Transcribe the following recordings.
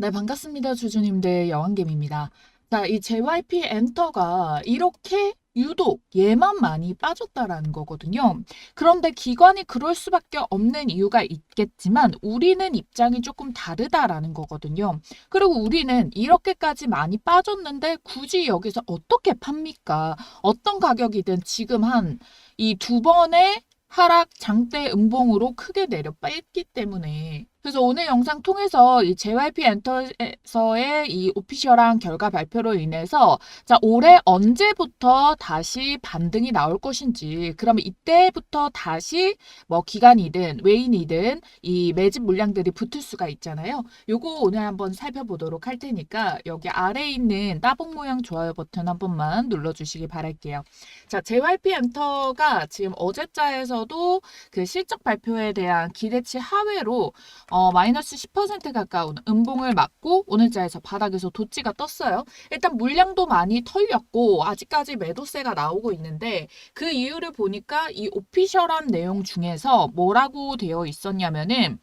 네, 반갑습니다. 주주님들 여왕겜입니다. 자, 이 JYP 엔터가 이렇게 유독 얘만 많이 빠졌다라는 거거든요. 그런데 기관이 그럴 수밖에 없는 이유가 있겠지만 우리는 입장이 조금 다르다라는 거거든요. 그리고 우리는 이렇게까지 많이 빠졌는데 굳이 여기서 어떻게 팝니까? 어떤 가격이든 지금 한 이 두 번의 하락 장대 음봉으로 크게 내려 뺐기 때문에 그래서 오늘 영상 통해서 이 JYP 엔터에서의 이 오피셜한 결과 발표로 인해서 자 올해 언제부터 다시 반등이 나올 것인지 그러면 이때부터 다시 뭐 기간이든 외인이든 이 매집 물량들이 붙을 수가 있잖아요. 요거 오늘 한번 살펴보도록 할 테니까 여기 아래에 있는 따봉 모양 좋아요 버튼 한 번만 눌러주시기 바랄게요. 자 JYP 엔터가 지금 어제자에서도 그 실적 발표에 대한 기대치 하회로 어, 마이너스 10% 가까운 음봉을 맞고 오늘자에서 바닥에서 도치가 떴어요. 일단 물량도 많이 털렸고 아직까지 매도세가 나오고 있는데 그 이유를 보니까 이 오피셜한 내용 중에서 뭐라고 되어 있었냐면은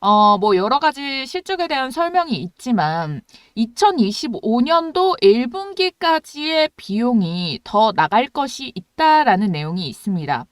어, 뭐 여러 가지 실적에 대한 설명이 있지만 2025년도 1분기까지의 비용이 더 나갈 것이 있다라는 내용이 있습니다.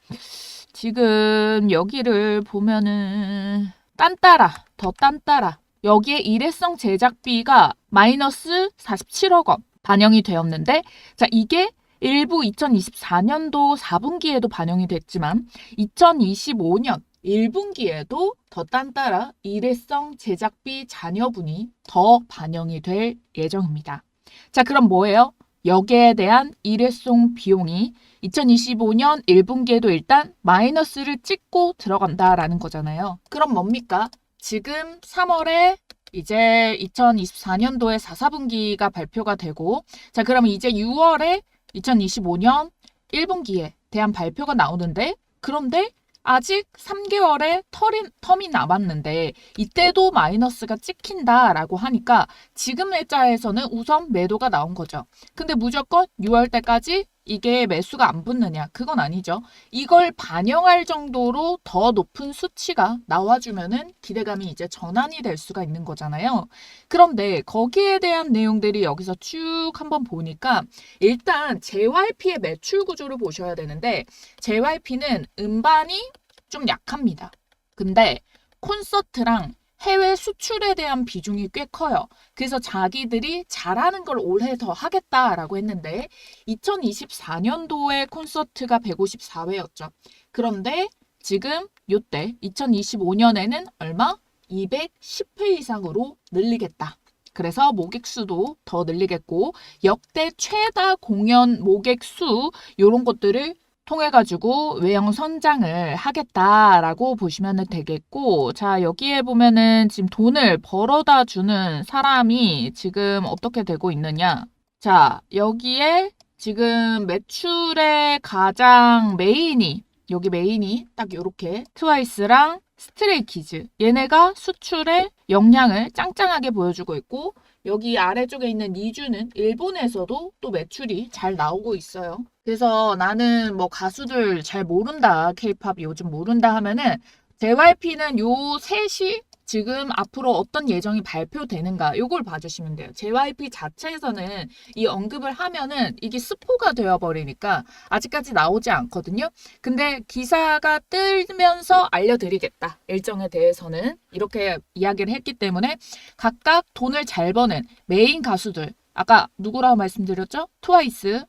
지금 여기를 보면은 딴따라, 더 딴따라. 여기에 일회성 제작비가 마이너스 47억 원 반영이 되었는데, 자, 이게 일부 2024년도 4분기에도 반영이 됐지만, 2025년 1분기에도 더 딴따라 일회성 제작비 잔여분이 더 반영이 될 예정입니다. 자, 그럼 뭐예요? 여기에 대한 일회성 비용이 2025년 1분기에도 일단 마이너스를 찍고 들어간다라는 거잖아요. 그럼 뭡니까? 지금 3월에 이제 2024년도에 4, 4분기가 발표가 되고 자, 그러면 이제 6월에 2025년 1분기에 대한 발표가 나오는데 그런데 아직 3개월의 털이, 텀이 남았는데 이때도 마이너스가 찍힌다라고 하니까 지금 일자에서는 우선 매도가 나온 거죠. 근데 무조건 6월 때까지 이게 매수가 안 붙느냐? 그건 아니죠. 이걸 반영할 정도로 더 높은 수치가 나와주면은 기대감이 이제 전환이 될 수가 있는 거잖아요. 그런데 거기에 대한 내용들이 여기서 쭉 한번 보니까 일단 JYP의 매출 구조를 보셔야 되는데 JYP는 음반이 좀 약합니다. 근데 콘서트랑 해외 수출에 대한 비중이 꽤 커요. 그래서 자기들이 잘하는 걸 올해 더 하겠다라고 했는데 2024년도에 콘서트가 154회였죠. 그런데 지금 요때 2025년에는 얼마? 210회 이상으로 늘리겠다. 그래서 모객 수도 더 늘리겠고 역대 최다 공연 모객 수 이런 것들을 통해 가지고 외형 선장을 하겠다라고 보시면 되겠고 자 여기에 보면은 지금 돈을 벌어다 주는 사람이 지금 어떻게 되고 있느냐? 자 여기에 지금 매출의 가장 메인이 여기 메인이 딱 요렇게 트와이스랑 스트레이키즈. 얘네가 수출의 역량을 짱짱하게 보여주고 있고 여기 아래쪽에 있는 니주는 일본에서도 또 매출이 잘 나오고 있어요. 그래서 나는 뭐 가수들 잘 모른다, 케이팝 요즘 모른다 하면은 JYP는 요 셋이 지금 앞으로 어떤 예정이 발표되는가 요걸 봐주시면 돼요. JYP 자체에서는 이 언급을 하면은 이게 스포가 되어버리니까 아직까지 나오지 않거든요. 근데 기사가 뜨면서 알려드리겠다. 일정에 대해서는 이렇게 이야기를 했기 때문에 각각 돈을 잘 버는 메인 가수들 아까 누구라고 말씀드렸죠? 트와이스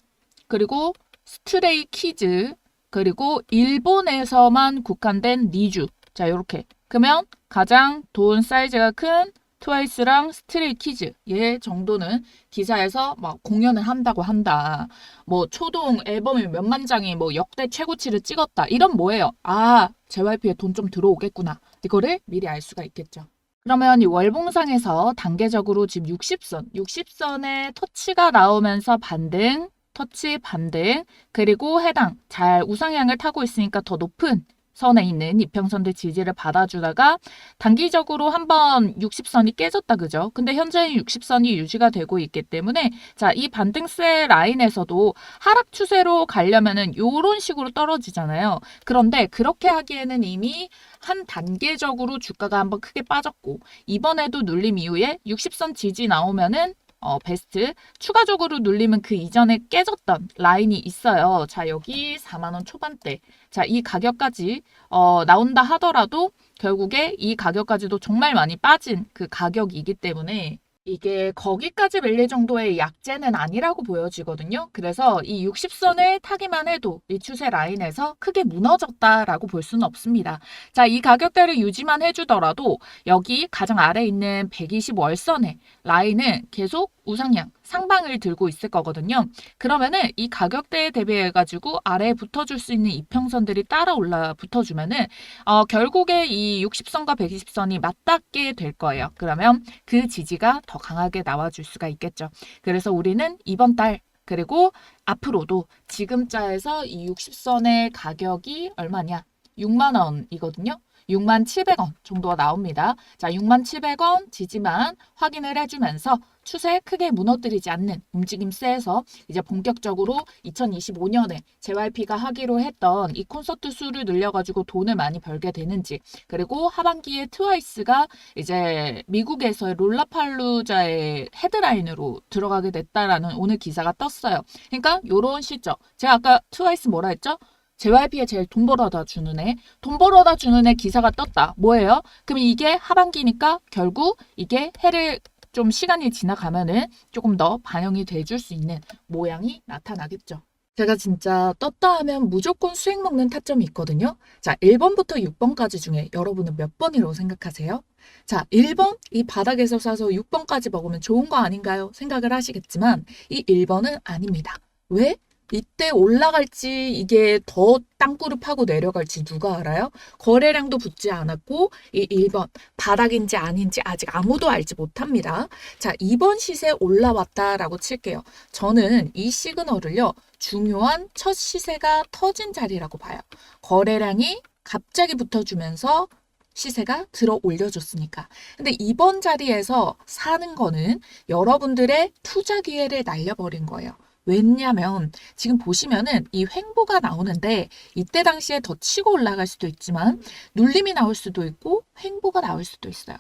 그리고 스트레이 키즈 그리고 일본에서만 국한된 니주 자 이렇게 그러면 가장 돈 사이즈가 큰 트와이스랑 스트레이 키즈 얘 정도는 기사에서 막 공연을 한다고 한다. 뭐 초동 앨범이 몇만 장이 뭐 역대 최고치를 찍었다. 이런 뭐예요? 아 JYP에 돈 좀 들어오겠구나. 이거를 미리 알 수가 있겠죠. 그러면 이 월봉상에서 단계적으로 지금 60선, 60선의 터치가 나오면서 반등, 터치 반등, 그리고 해당 잘 우상향을 타고 있으니까 더 높은 선에 있는 이평선들 지지를 받아주다가 단기적으로 한번 60선이 깨졌다 그죠? 근데 현재는 60선이 유지가 되고 있기 때문에 자, 이 반등세 라인에서도 하락 추세로 가려면은 요런 식으로 떨어지잖아요. 그런데 그렇게 하기에는 이미 한 단계적으로 주가가 한번 크게 빠졌고 이번에도 눌림 이후에 60선 지지 나오면은 어, 베스트. 추가적으로 눌리면 그 이전에 깨졌던 라인이 있어요. 자, 여기 4만원 초반대. 자, 이 가격까지, 어, 나온다 하더라도 결국에 이 가격까지도 정말 많이 빠진 그 가격이기 때문에 이게 거기까지 밀릴 정도의 약재는 아니라고 보여지거든요. 그래서 이 60선을 타기만 해도 이 추세 라인에서 크게 무너졌다라고 볼 수는 없습니다. 자, 이 가격대를 유지만 해주더라도 여기 가장 아래 있는 120월선의 라인은 계속 우상향, 상방을 들고 있을 거거든요. 그러면은 이 가격대에 대비해 가지고 아래에 붙어줄 수 있는 이평선들이 따라 올라 붙어주면은 어, 결국에 이 60선과 120선이 맞닿게 될 거예요. 그러면 그 지지가 더 강하게 나와줄 수가 있겠죠. 그래서 우리는 이번 달 그리고 앞으로도 지금 자에서 이 60선의 가격이 얼마냐? 6만 원이거든요. 6만 700원 정도가 나옵니다. 자, 6만 700원 지지만 확인을 해주면서 추세 크게 무너뜨리지 않는 움직임세에서 이제 본격적으로 2025년에 JYP가 하기로 했던 이 콘서트 수를 늘려가지고 돈을 많이 벌게 되는지 그리고 하반기에 트와이스가 이제 미국에서의 롤라팔루자의 헤드라인으로 들어가게 됐다라는 오늘 기사가 떴어요. 그러니까 요런 시점 제가 아까 트와이스 뭐라 했죠? JYP에 제일 돈 벌어다 주는 애, 돈 벌어다 주는 애 기사가 떴다. 뭐예요? 그럼 이게 하반기니까 결국 이게 해를 좀 시간이 지나가면은 조금 더 반영이 돼줄 수 있는 모양이 나타나겠죠. 제가 진짜 떴다 하면 무조건 수익 먹는 타점이 있거든요. 자, 1번부터 6번까지 중에 여러분은 몇 번이라고 생각하세요? 자, 1번 이 바닥에서 사서 6번까지 먹으면 좋은 거 아닌가요? 생각을 하시겠지만 이 1번은 아닙니다. 왜? 이때 올라갈지 이게 더 땅굴을 파고 내려갈지 누가 알아요? 거래량도 붙지 않았고 이 1번 바닥인지 아닌지 아직 아무도 알지 못합니다. 자, 2번 시세 올라왔다라고 칠게요. 저는 이 시그널을요. 중요한 첫 시세가 터진 자리라고 봐요. 거래량이 갑자기 붙어주면서 시세가 들어 올려줬으니까. 근데 이번 자리에서 사는 거는 여러분들의 투자 기회를 날려버린 거예요. 왜냐면 지금 보시면은 이 횡보가 나오는데 이때 당시에 더 치고 올라갈 수도 있지만 눌림이 나올 수도 있고 횡보가 나올 수도 있어요.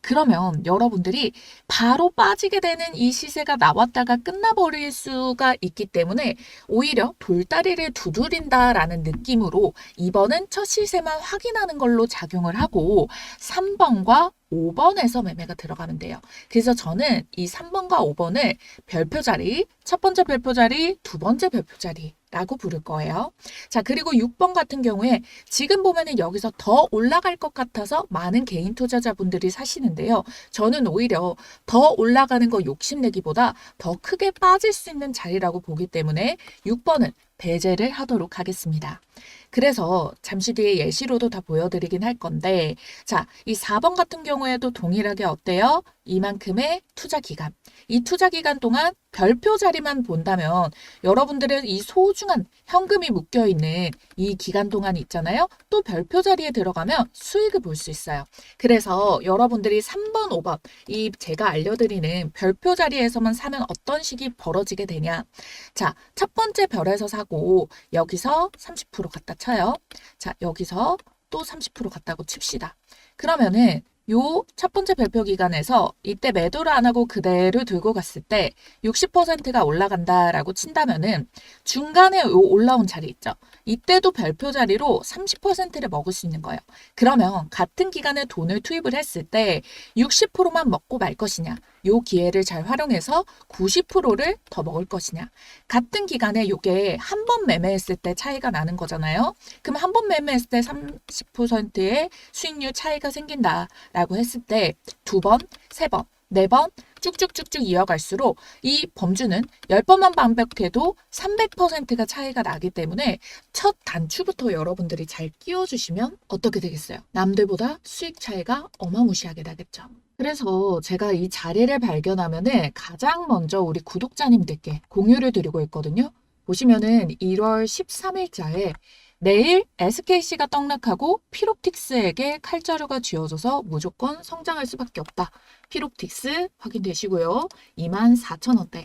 그러면 여러분들이 바로 빠지게 되는 이 시세가 나왔다가 끝나버릴 수가 있기 때문에 오히려 돌다리를 두드린다라는 느낌으로 이번은 첫 시세만 확인하는 걸로 작용을 하고 3번과 5번에서 매매가 들어가면 돼요. 그래서 저는 이 3번과 5번을 별표 자리, 첫 번째 별표 자리, 두 번째 별표 자리 라고 부를 거예요. 자, 그리고 6번 같은 경우에 지금 보면은 여기서 더 올라갈 것 같아서 많은 개인 투자자분들이 사시는데요. 저는 오히려 더 올라가는 거 욕심내기보다 더 크게 빠질 수 있는 자리라고 보기 때문에 6번은 배제를 하도록 하겠습니다. 그래서 잠시 뒤에 예시로도 다 보여드리긴 할 건데, 자, 이 4번 같은 경우에도 동일하게 어때요? 이만큼의 투자 기간. 이 투자 기간 동안 별표 자리만 본다면 여러분들은 이 소중한 현금이 묶여 있는 이 기간 동안 있잖아요. 또 별표 자리에 들어가면 수익을 볼 수 있어요. 그래서 여러분들이 3번, 5번 이 제가 알려드리는 별표 자리에서만 사면 어떤 식이 벌어지게 되냐. 자, 첫 번째 별에서 사고 여기서 30% 갖다 쳐요. 자, 여기서 또 30% 갔다고 칩시다. 그러면은 요 첫 번째 발표 기간에서 이때 매도를 안 하고 그대로 들고 갔을 때 60%가 올라간다라고 친다면은 중간에 요 올라온 자리 있죠. 이때도 별표 자리로 30%를 먹을 수 있는 거예요. 그러면 같은 기간에 돈을 투입을 했을 때 60%만 먹고 말 것이냐? 요 기회를 잘 활용해서 90%를 더 먹을 것이냐? 같은 기간에 요게 한 번 매매했을 때 차이가 나는 거잖아요. 그럼 한 번 매매했을 때 30%의 수익률 차이가 생긴다라고 했을 때 두 번, 세 번, 네 번 쭉쭉쭉쭉 이어갈수록 이 범주는 10번만 반복해도 300%가 차이가 나기 때문에 첫 단추부터 여러분들이 잘 끼워주시면 어떻게 되겠어요? 남들보다 수익 차이가 어마무시하게 나겠죠. 그래서 제가 이 자리를 발견하면은 가장 먼저 우리 구독자님들께 공유를 드리고 있거든요. 보시면은 1월 13일자에 내일 SKC가 떡락하고 피롭틱스에게 칼자루가 쥐어져서 무조건 성장할 수밖에 없다. 피롭틱스 확인되시고요. 24,000원대.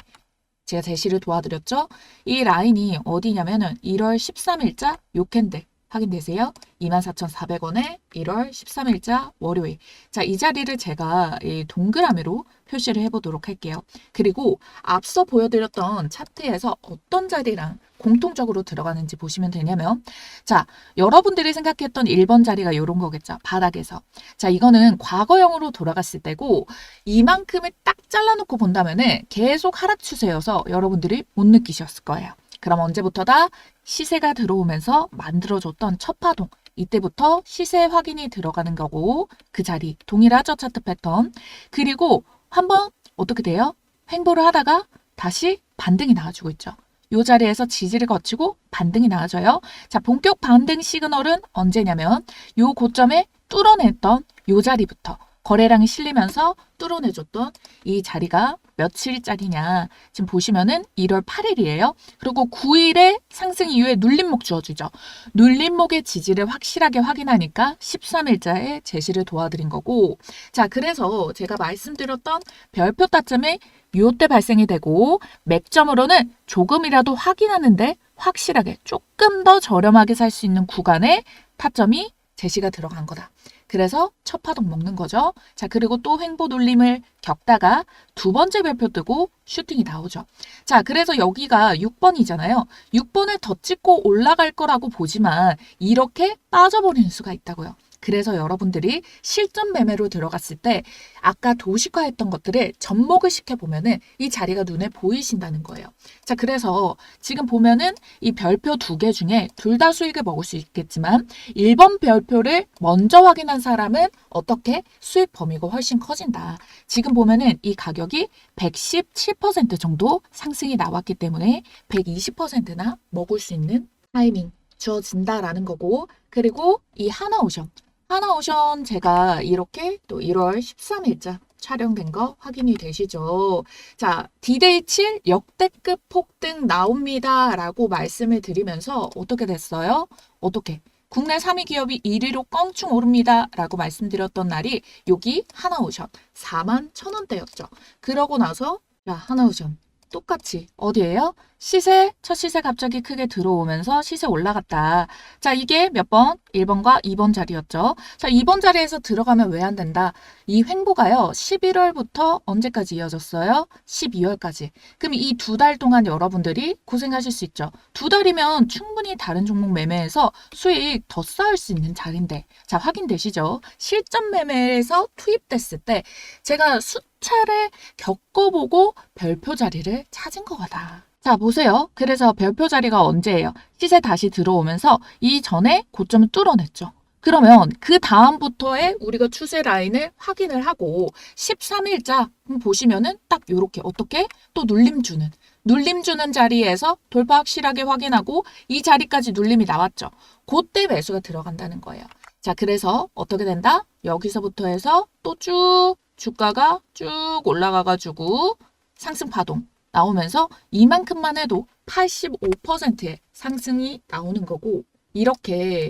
제가 제시를 도와드렸죠? 이 라인이 어디냐면은 1월 13일자 요 캔들 확인되세요? 24,400원에 1월 13일자 월요일. 자, 이 자리를 제가 이 동그라미로 표시를 해보도록 할게요. 그리고 앞서 보여드렸던 차트에서 어떤 자리랑 공통적으로 들어가는지 보시면 되냐면, 자, 여러분들이 생각했던 1번 자리가 이런 거겠죠. 바닥에서. 자, 이거는 과거형으로 돌아갔을 때고, 이만큼을 딱 잘라놓고 본다면은 계속 하락 추세여서 여러분들이 못 느끼셨을 거예요. 그럼 언제부터다? 시세가 들어오면서 만들어줬던 첫 파동. 이때부터 시세 확인이 들어가는 거고, 그 자리 동일하죠, 차트 패턴. 그리고 한번 어떻게 돼요? 횡보를 하다가 다시 반등이 나와주고 있죠. 이 자리에서 지지를 거치고 반등이 나와줘요. 자, 본격 반등 시그널은 언제냐면 요 고점에 뚫어냈던 요 자리부터 거래량이 실리면서 뚫어내줬던 이 자리가 며칠짜리냐. 지금 보시면은 1월 8일이에요. 그리고 9일에 상승 이후에 눌림목 주어주죠. 눌림목의 지지를 확실하게 확인하니까 13일자에 제시를 도와드린 거고. 자, 그래서 제가 말씀드렸던 별표 타점이 요때 발생이 되고 맥점으로는 조금이라도 확인하는데 확실하게 조금 더 저렴하게 살 수 있는 구간에 타점이 제시가 들어간 거다. 그래서 첫 파동 먹는 거죠. 자, 그리고 또 횡보 눌림을 겪다가 두 번째 별표 뜨고 슈팅이 나오죠. 자, 그래서 여기가 6번이잖아요. 6번을 더 찍고 올라갈 거라고 보지만 이렇게 빠져버리는 수가 있다고요. 그래서 여러분들이 실전 매매로 들어갔을 때 아까 도식화했던 것들을 접목을 시켜보면은 이 자리가 눈에 보이신다는 거예요. 자, 그래서 지금 보면은 이 별표 두 개 중에 둘 다 수익을 먹을 수 있겠지만 1번 별표를 먼저 확인한 사람은 어떻게 수익 범위가 훨씬 커진다. 지금 보면은 이 가격이 117% 정도 상승이 나왔기 때문에 120%나 먹을 수 있는 타이밍 주어진다라는 거고 그리고 이 하나오션 하나오션 제가 이렇게 또 1월 13일자 촬영된 거 확인이 되시죠? 자, 디데이 7 역대급 폭등 나옵니다. 라고 말씀을 드리면서 어떻게 됐어요? 어떻게? 국내 3위 기업이 1위로 껑충 오릅니다. 라고 말씀드렸던 날이 여기 하나오션 4만 1,000원대였죠. 그러고 나서 자, 하나오션 똑같이 어디예요? 시세, 첫 시세 갑자기 크게 들어오면서 시세 올라갔다. 자, 이게 몇 번? 1번과 2번 자리였죠. 자, 2번 자리에서 들어가면 왜 안 된다? 이 횡보가요, 11월부터 언제까지 이어졌어요? 12월까지. 그럼 이 두 달 동안 여러분들이 고생하실 수 있죠. 두 달이면 충분히 다른 종목 매매에서 수익 더 쌓을 수 있는 자리인데. 자, 확인되시죠? 실전 매매에서 투입됐을 때 제가 수 차례 겪어보고 별표 자리를 찾은 거다. 자, 보세요. 그래서 별표 자리가 언제예요? 시세 다시 들어오면서 이전에 고점을 뚫어냈죠. 그러면 그 다음부터의 우리가 추세 라인을 확인을 하고 13일자 보시면은 딱 요렇게 어떻게 또 눌림 주는 눌림 주는 자리에서 돌파 확실하게 확인하고 이 자리까지 눌림이 나왔죠. 그때 매수가 들어간다는 거예요. 자, 그래서 어떻게 된다? 여기서부터 해서 또쭉 주가가 쭉 올라가가지고 상승 파동 나오면서 이만큼만 해도 85%의 상승이 나오는 거고 이렇게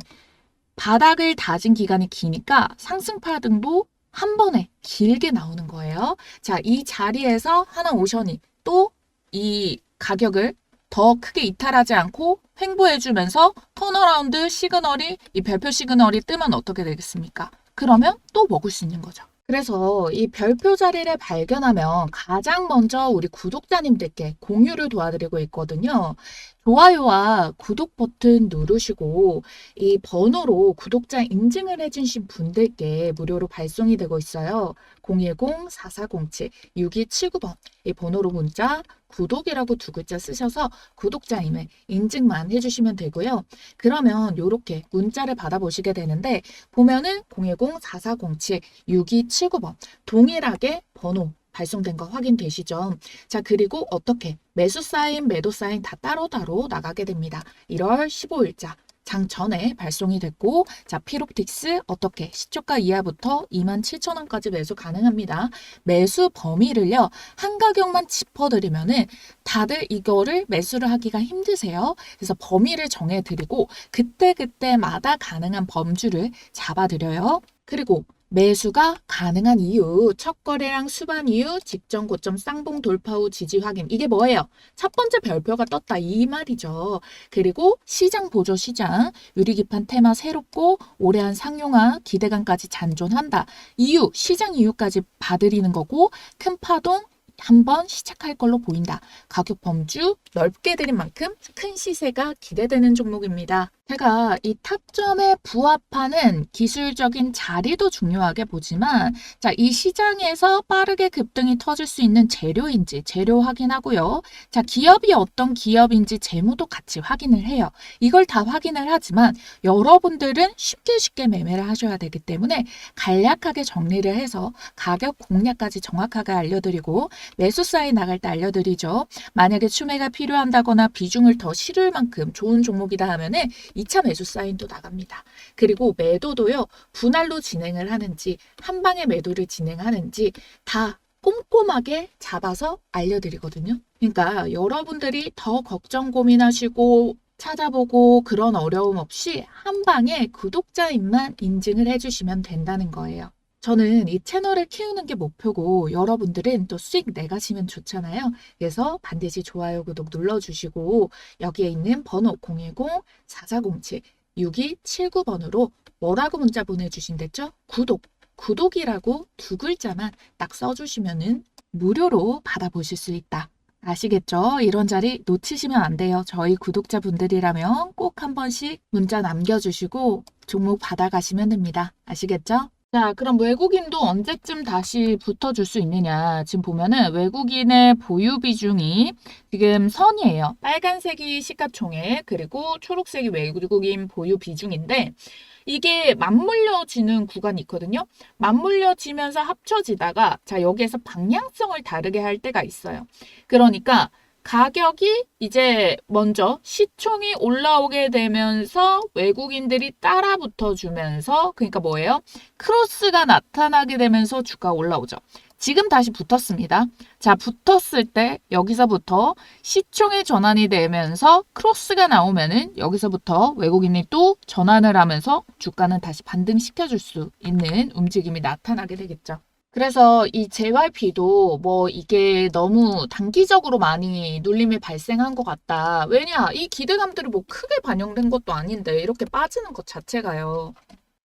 바닥을 다진 기간이 기니까 상승 파등도 한 번에 길게 나오는 거예요. 자, 이 자리에서 하나 오션이 또 이 가격을 더 크게 이탈하지 않고 횡보해주면서 턴어라운드 시그널이 이 별표 시그널이 뜨면 어떻게 되겠습니까? 그러면 또 먹을 수 있는 거죠. 그래서 이 별표 자리를 발견하면 가장 먼저 우리 구독자님들께 공유를 도와드리고 있거든요. 좋아요와 구독 버튼 누르시고 이 번호로 구독자 인증을 해주신 분들께 무료로 발송이 되고 있어요. 010-4407-6279번 이 번호로 문자 구독이라고 두 글자 쓰셔서 구독자임을 인증만 해주시면 되고요. 그러면 이렇게 문자를 받아보시게 되는데 보면은 010-4407-6279번 동일하게 번호 발송된 거 확인되시죠? 자, 그리고 어떻게 매수 사인, 매도 사인 다 따로따로 나가게 됩니다. 1월 15일자 장 전에 발송이 됐고 자 피롭틱스 어떻게 시초가 이하부터 27,000원까지 매수 가능합니다. 매수 범위를요 한 가격만 짚어드리면은 다들 이거를 매수를 하기가 힘드세요. 그래서 범위를 정해드리고 그때그때마다 가능한 범주를 잡아드려요. 그리고 매수가 가능한 이유, 첫 거래량 수반 이후, 직전 고점 쌍봉 돌파 후 지지 확인. 이게 뭐예요? 첫 번째 별표가 떴다. 이 말이죠. 그리고 시장 보조 시장, 유리기판 테마 새롭고 올해한 상용화 기대감까지 잔존한다. 이유, 시장 이유까지 봐드리는 거고, 큰 파동, 한번 시작할 걸로 보인다. 가격 범주 넓게 드린 만큼 큰 시세가 기대되는 종목입니다. 제가 이 타점에 부합하는 기술적인 자리도 중요하게 보지만 자, 이 시장에서 빠르게 급등이 터질 수 있는 재료인지 재료 확인하고요. 자, 기업이 어떤 기업인지 재무도 같이 확인을 해요. 이걸 다 확인을 하지만 여러분들은 쉽게 쉽게 매매를 하셔야 되기 때문에 간략하게 정리를 해서 가격 공략까지 정확하게 알려드리고 매수 사인 나갈 때 알려드리죠. 만약에 추매가 필요한다거나 비중을 더 실을 만큼 좋은 종목이다 하면은 2차 매수 사인도 나갑니다. 그리고 매도도요, 분할로 진행을 하는지, 한 방에 매도를 진행하는지 다 꼼꼼하게 잡아서 알려드리거든요. 그러니까 여러분들이 더 걱정 고민하시고 찾아보고 그런 어려움 없이 한 방에 구독자임만 인증을 해주시면 된다는 거예요. 저는 이 채널을 키우는 게 목표고 여러분들은 또 수익 내가시면 좋잖아요. 그래서 반드시 좋아요, 구독 눌러주시고 여기에 있는 번호 010-4407-6279번으로 뭐라고 문자 보내주신댔죠? 구독, 구독이라고 두 글자만 딱 써주시면은 무료로 받아보실 수 있다. 아시겠죠? 이런 자리 놓치시면 안 돼요. 저희 구독자분들이라면 꼭 한 번씩 문자 남겨주시고 종목 받아가시면 됩니다. 아시겠죠? 자, 그럼 외국인도 언제쯤 다시 붙어줄 수 있느냐? 지금 보면은 외국인의 보유 비중이 지금 선이에요. 빨간색이 시가총액, 그리고 초록색이 외국인 보유 비중인데, 이게 맞물려지는 구간이 있거든요. 맞물려지면서 합쳐지다가, 자, 여기에서 방향성을 다르게 할 때가 있어요. 그러니까, 가격이 이제 먼저 시총이 올라오게 되면서 외국인들이 따라 붙어 주면서 그러니까 뭐예요? 크로스가 나타나게 되면서 주가가 올라오죠. 지금 다시 붙었습니다. 자, 붙었을 때 여기서부터 시총의 전환이 되면서 크로스가 나오면은 여기서부터 외국인이 또 전환을 하면서 주가는 다시 반등시켜 줄 수 있는 움직임이 나타나게 되겠죠. 그래서 이 JYP도 뭐 이게 너무 단기적으로 많이 눌림이 발생한 것 같다. 왜냐? 이 기대감들이 뭐 크게 반영된 것도 아닌데 이렇게 빠지는 것 자체가요.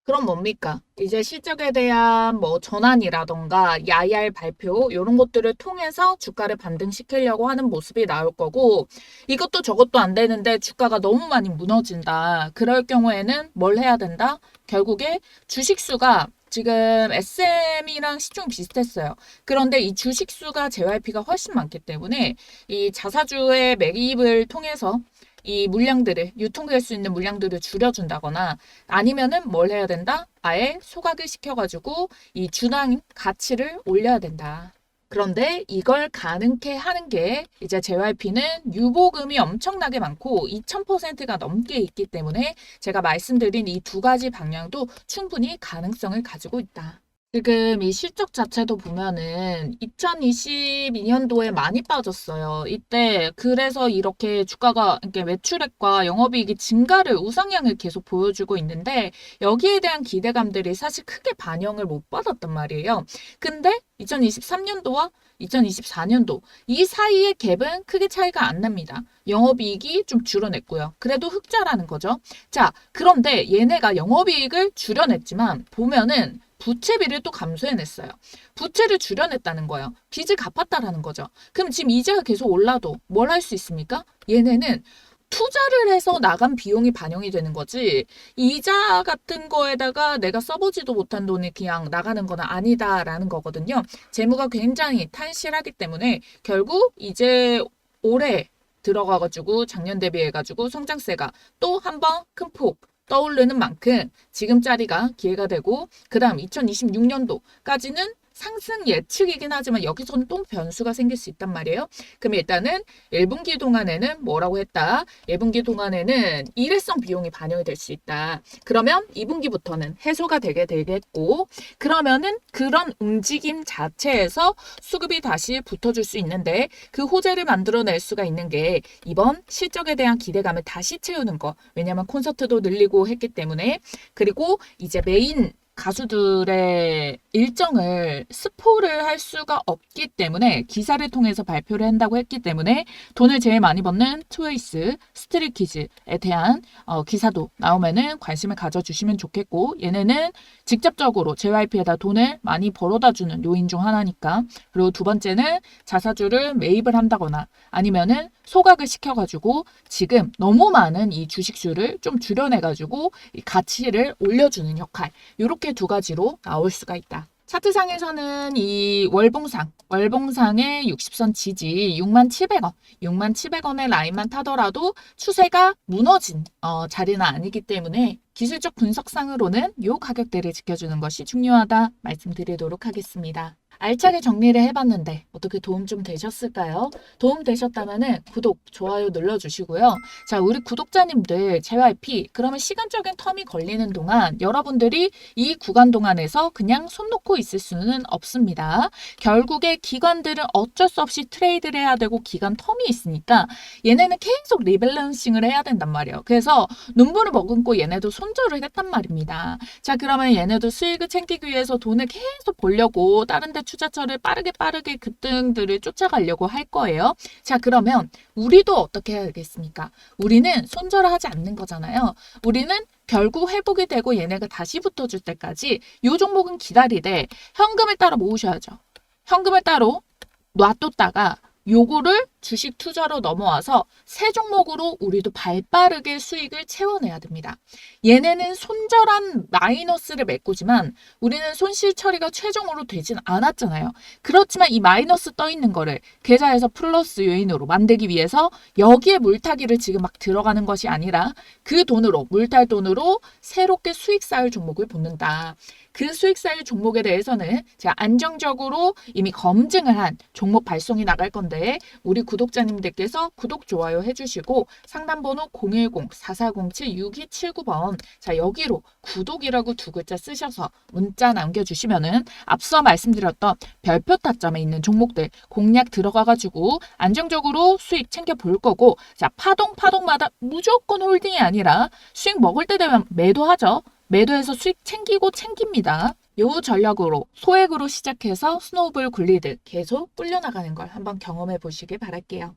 그럼 뭡니까? 이제 실적에 대한 뭐 전환이라던가 야얄 발표 이런 것들을 통해서 주가를 반등시키려고 하는 모습이 나올 거고 이것도 저것도 안 되는데 주가가 너무 많이 무너진다. 그럴 경우에는 뭘 해야 된다? 결국에 주식수가 지금 SM이랑 시총 비슷했어요. 그런데 이 주식수가 JYP가 훨씬 많기 때문에 이 자사주의 매입을 통해서 이 물량들을 유통될 수 있는 물량들을 줄여준다거나 아니면은 뭘 해야 된다? 아예 소각을 시켜가지고 이 주당 가치를 올려야 된다. 그런데 이걸 가능케 하는 게 이제 JYP는 유보금이 엄청나게 많고 2000%가 넘게 있기 때문에 제가 말씀드린 이 두 가지 방향도 충분히 가능성을 가지고 있다. 지금 이 실적 자체도 보면은 2022년도에 많이 빠졌어요. 이때 그래서 이렇게 주가가 이렇게 매출액과 영업이익이 증가를 우상향을 계속 보여주고 있는데 여기에 대한 기대감들이 사실 크게 반영을 못 받았단 말이에요. 근데 2023년도와 2024년도 이 사이의 갭은 크게 차이가 안 납니다. 영업이익이 좀 줄어냈고요. 그래도 흑자라는 거죠. 자, 그런데 얘네가 영업이익을 줄여냈지만 보면은 부채비를 또 감소해냈어요. 부채를 줄여냈다는 거예요. 빚을 갚았다라는 거죠. 그럼 지금 이자가 계속 올라도 뭘 할 수 있습니까? 얘네는 투자를 해서 나간 비용이 반영이 되는 거지 이자 같은 거에다가 내가 써보지도 못한 돈이 그냥 나가는 건 아니다라는 거거든요. 재무가 굉장히 탄실하기 때문에 결국 이제 올해 들어가가지고 작년 대비해가지고 성장세가 또 한 번 큰 폭 떠오르는 만큼 지금짜리가 기회가 되고 그 다음 2026년도까지는 상승 예측이긴 하지만 여기서는 또 변수가 생길 수 있단 말이에요. 그럼 일단은 1분기 동안에는 뭐라고 했다? 1분기 동안에는 일회성 비용이 반영이 될 수 있다. 그러면 2분기부터는 해소가 되게 되겠고 그러면은 그런 움직임 자체에서 수급이 다시 붙어줄 수 있는데 그 호재를 만들어낼 수가 있는 게 이번 실적에 대한 기대감을 다시 채우는 거. 왜냐면 콘서트도 늘리고 했기 때문에 그리고 이제 메인 가수들의 일정을 스포를 할 수가 없기 때문에 기사를 통해서 발표를 한다고 했기 때문에 돈을 제일 많이 버는 트웨이스, 스트리키즈에 대한 어, 기사도 나오면은 관심을 가져주시면 좋겠고 얘네는 직접적으로 JYP에다 돈을 많이 벌어다 주는 요인 중 하나니까. 그리고 두 번째는 자사주를 매입을 한다거나 아니면은 소각을 시켜가지고 지금 너무 많은 이 주식수를 좀 줄여내가지고 이 가치를 올려주는 역할. 이렇게 두 가지로 나올 수가 있다. 차트상에서는 이 월봉상, 월봉상의 60선 지지 6만 700원, 6만 700원의 라인만 타더라도 추세가 무너진 어, 자리는 아니기 때문에 기술적 분석상으로는 이 가격대를 지켜주는 것이 중요하다 말씀드리도록 하겠습니다. 알차게 정리를 해봤는데 어떻게 도움 좀 되셨을까요? 도움 되셨다면 구독, 좋아요 눌러주시고요. 자, 우리 구독자님들 JYP 그러면 시간적인 텀이 걸리는 동안 여러분들이 이 구간 동안에서 그냥 손 놓고 있을 수는 없습니다. 결국에 기관들은 어쩔 수 없이 트레이드를 해야 되고 기간 텀이 있으니까 얘네는 계속 리밸런싱을 해야 된단 말이에요. 그래서 눈물을 머금고 얘네도 손절을 했단 말입니다. 자, 그러면 얘네도 수익을 챙기기 위해서 돈을 계속 벌려고 다른 데 투자처를 빠르게 빠르게 급등들을 쫓아가려고 할 거예요. 자, 그러면 우리도 어떻게 해야겠습니까? 우리는 손절을 하지 않는 거잖아요. 우리는 결국 회복이 되고 얘네가 다시 붙어줄 때까지 요 종목은 기다리되 현금을 따로 모으셔야죠. 현금을 따로 놔뒀다가 요거를 주식 투자로 넘어와서 새 종목으로 우리도 발빠르게 수익을 채워내야 됩니다. 얘네는 손절한 마이너스를 메꾸지만 우리는 손실 처리가 최종으로 되진 않았잖아요. 그렇지만 이 마이너스 떠 있는 거를 계좌에서 플러스 요인으로 만들기 위해서 여기에 물타기를 지금 막 들어가는 것이 아니라 그 돈으로 물탈 돈으로 새롭게 수익 쌓을 종목을 붙는다. 그 수익 쌓일 종목에 대해서는 제가 안정적으로 이미 검증을 한 종목 발송이 나갈 건데 우리 구 독자님들께서 구독 좋아요 해주시고 상담번호 010-4407-6279번 자 여기로 구독이라고 두 글자 쓰셔서 문자 남겨주시면은 앞서 말씀드렸던 별표 타점에 있는 종목들 공략 들어가가지고 안정적으로 수익 챙겨 볼 거고 자 파동 파동마다 무조건 홀딩이 아니라 수익 먹을 때 되면 매도하죠. 매도해서 수익 챙기고 챙깁니다. 요 전략으로 소액으로 시작해서 스노우볼 굴리듯 계속 불려나가는 걸 한번 경험해 보시길 바랄게요.